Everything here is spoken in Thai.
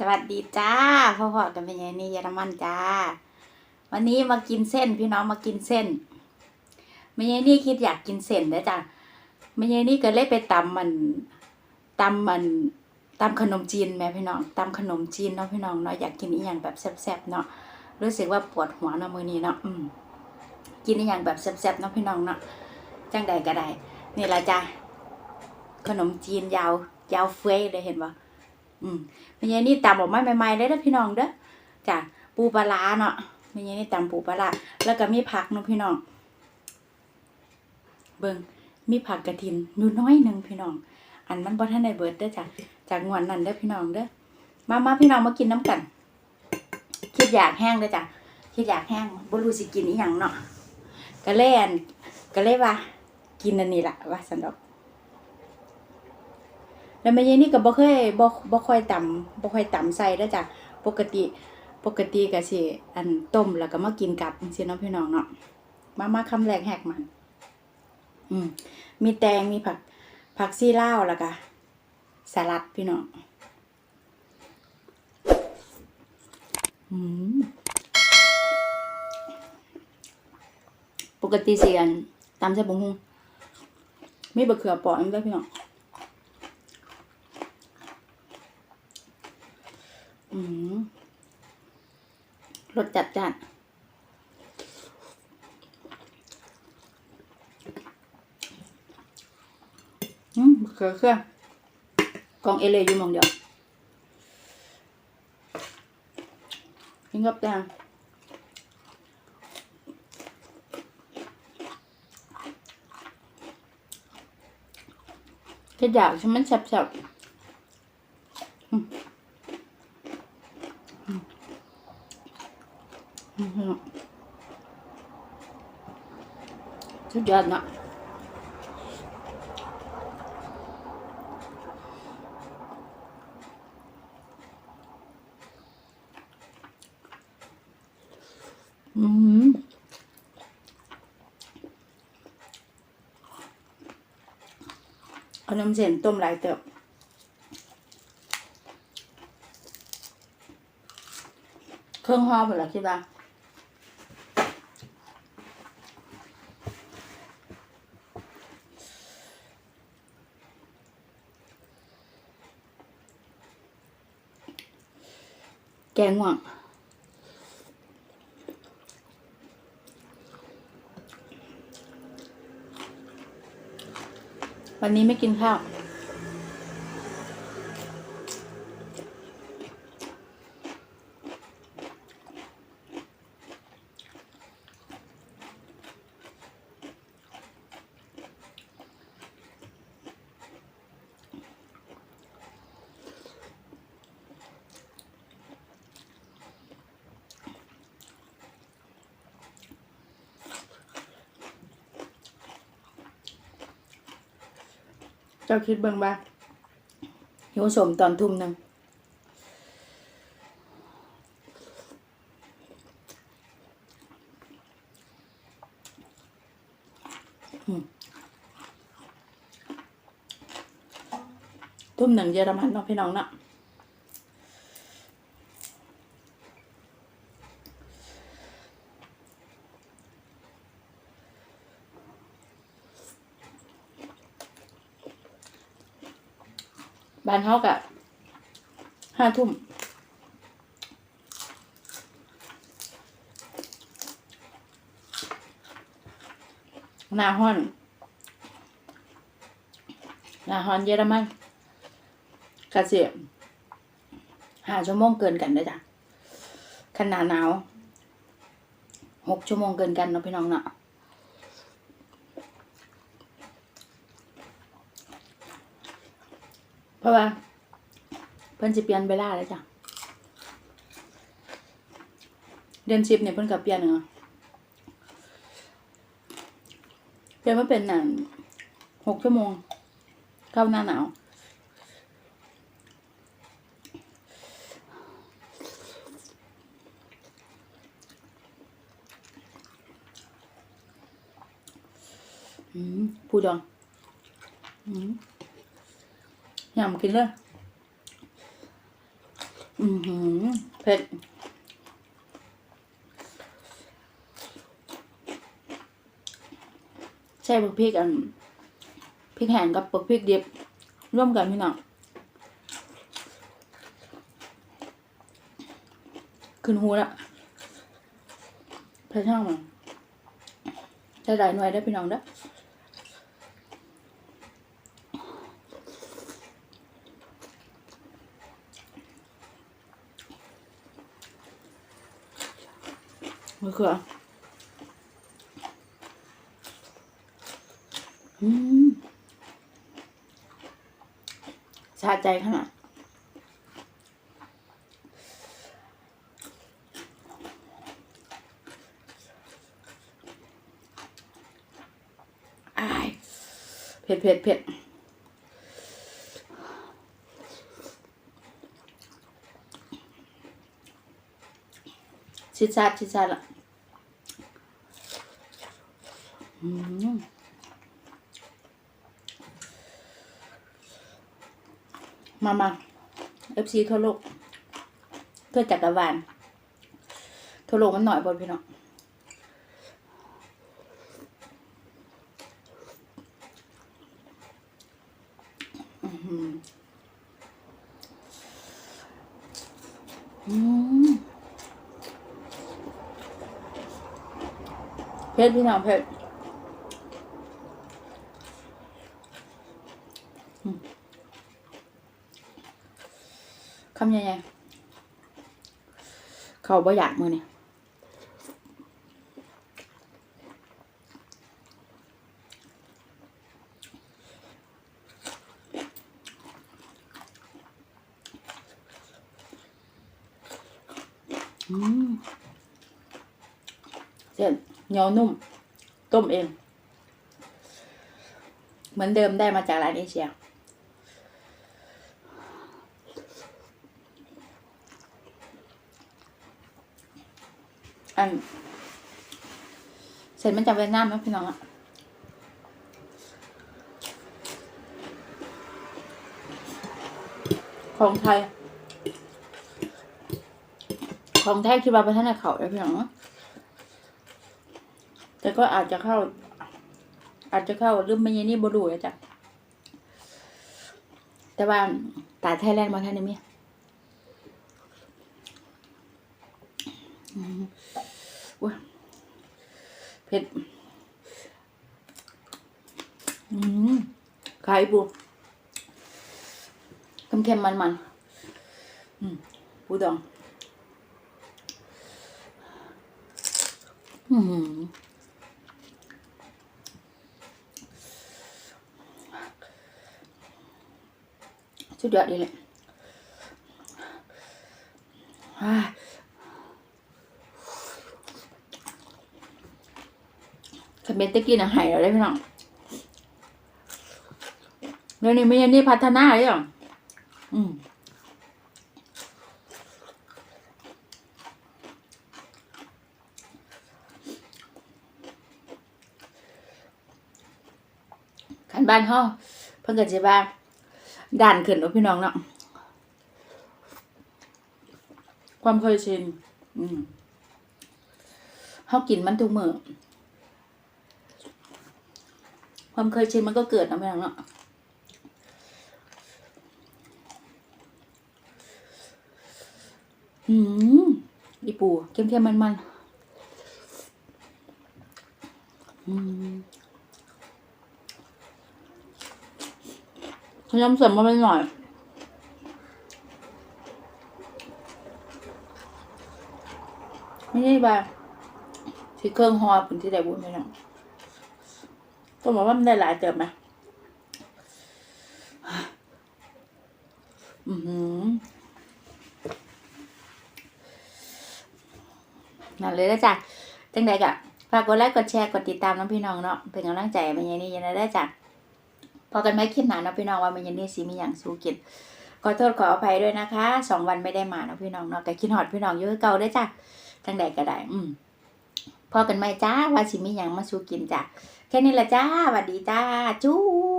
สวัสดีจ้าพ่อพ่อกันเป็นยังนี่เยอรมันจ้า วันนี้มากินเส้นพี่น้องมากินเส้นไม่ยนี่คิดอยากกินเส้นนะจ้ะไม่ยนี่ก็เลยไปตำมันตำมันตำขนมจีนแม่พี่น้องตำขนมจีนเนาะพี่น้องเนาะอยากกินอีหยังแบบแซ่บๆเนาะรู้สึกว่าปวดหัวเนาะมือนี้เนาะอืมกินอีหยังแบบแซ่บๆเนาะพี่น้องเนาะจังใดก็ได้นี่ละจ้ะขนมจีนยาวยาวเฟ้ยเลยเห็นปะ อืมแม่ยายนี่ตำออกมาใหม่ๆเลยเด้อพี่น้องเด้อจ้ะปูปลาเนาะแม่ยายนี่ตำปูปลาแล้วก็มีผักเนาะพี่น้อง เบิ่งมีผักกระถินอยู่น้อยหนึ่งพี่น้อง อันมันบ่ทันได้เบิดเด้อจ้ะจากงวนนั้นเด้อพี่น้องเด้อมามาพี่น้องมากินน้ำกันคิดอยากแห้งเด้อจ้ะคิดอยากแห้งบ่รู้สิกินอีหยังเนาะก็เลยอันก็เลยว่ากินอันนี้ล่ะว่าซั่นดอก แล้วแม่ยายนี่ก็บ่เคยบ่บ่ค่อยตำบ่ค่อยตำใส่เด้อจ้ะปกติปกติก็สิอันต้มแล้วก็มากินกับจังซี่เนาะพี่น้องเนาะมามาคำแรกแหกมัน อืมมีแตงมีผัก ผักซี่ลาวแล้วก็สลัดพี่น้องอืมปกติสิอันตำใส่บงฮุงมีบะเขือเปอมันด้วยพี่น้อง อืม รสจัดจ้านอืมเครือเครือกองเอเลอยู่หมองเดียวกินกับแตงแค่อยากใช่ไหมนแซ่บๆอืม อืม สุดยอดเนาะอืมเอาน้ำเส้นต้มหลายเติบเครื่องห่อหมดแล้วคิดว่า แกงหว่างวันนี้ไม่กินข้าว เจ้าคิดเบิ่งบ้าหิวสมตอนทุ่มหนึ่งทุ่มหนึ่งเยอรมันเนาะพี่น้องเนาะ บ้านเขากะห้าทุ่มหนาฮ้อนหนาฮ้อนเยอรมันกะเสียห้าชั่วโมงเกินกันเลยจ้ะขนาดหนาวหกชั่วโมงเกินกันเนาะพี่น้องเนาะ เพ ราะว่า เพิ่นสิเปลี่ยนเวลาแล้วจ้ะ เดือนสิบเนี่ยเพิ่นกับเปลี่ยนเนาะเปลี่ยนมาเป็นหนังหกชั่วโมงเข้าหน้าหนาวอืมปูดองอืม ยำกินเลยอือหือเผ็ดใช่พริกอันพริกแห้งกับพริกดิบร่วมกันพี่น้องขึ้นหูละเผ็ดช่างมันใช้ได้หน่วยได้พี่น้องเด้อ ขืออืมสะใจขนาดอายเผ็ดเผ็ดเผ็ดชิดชาชิดชาละอื มามาเอฟซีทั่วโลกทั่วจักรวาลทั่วโลกมันหน่อยบนพี่น้องอืมเผ็ดพี่น้องเผ็ดอืำยังไงเขาบ่อยากมือนี่อืมเส้นเหนียวนุ่ม ต้มเอง เหมือนเดิมได้มาจากร้านเอเชีย อันเสร็จมันจากเวียดนามนะพี่น้องอะของไทย ของไทยคิดว่าประเทศไหนเขาเลยพี่น้องอะแต่ก็อาจจะเข้า อาจจะเข้าหรือไม่ยันี่บรูเลยจ้ะแต่ว่าตาไทยแลนด์มาท่านนี้มี อุ้ยเผ็ดอืมขายปูเค็มๆมันๆอืมปูดองอืมสุดยอดดีเลยอ่าคา เมนตะกี้นะหายแล้วได้พี่น้องเดี๋ยวนี้ไม่ยันนี่พัฒนาเลยอะอืมขันบ้านเฮาเพิ่นก็สิว่าด่านขึ้นเนาะพี่น้องเนาะความเคยชิน อืมเฮากินมันทุกมือ ความเคยชินมันก็เกิดนะพี่น้องเนาะอืมอีปูเค็มๆมันๆอืมพยายามเสริมมาไปหน่อยไม่ได้แบบที่เครื่องฮอปุ่นที่ได้บุญไปนะ ต้องบอกว่ามันได้หลายเติมไหมอือหือนั่นเลยนะจ๊ะจังใดกะฝากกดไลค์กดแชร์กดติดตามน้องพี่น้องเนาะเป็นกำลังใจมาอย่างนี้ยังได้จ้ะพอกันไหมคลิปหนาเนาะพี่น้องว่ามันยันนี่สิมีอย่างสู้กินขอโทษขออภัยด้วยนะคะสองวันไม่ได้มาเนาะพี่น้องเนาะแต่คิดหอดพี่น้องเยอะเก่าได้จ้ะจังใดก็ได้ อืมพอกันไหมจ้าว่าสิมีอย่างมาสู้กินจ้ะ แค่นี้ละจ้าสวัสดีจ้าจู้